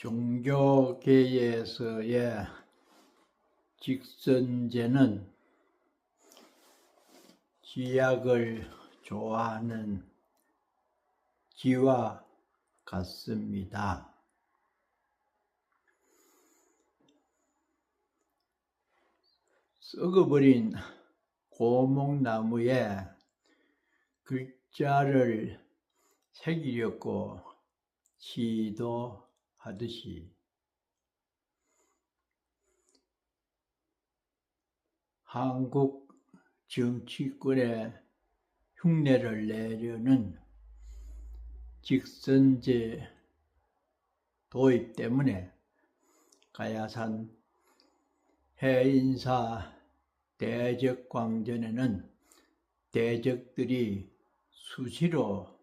종교계에서의 직선제는 지약을 좋아하는 지와 같습니다. 썩어버린 고목나무에 글자를 새기려고 시도 하듯이. 한국 정치권에 흉내를 내려는 직선제 도입 때문에 가야산 해인사 대적광전에는 대적들이 수시로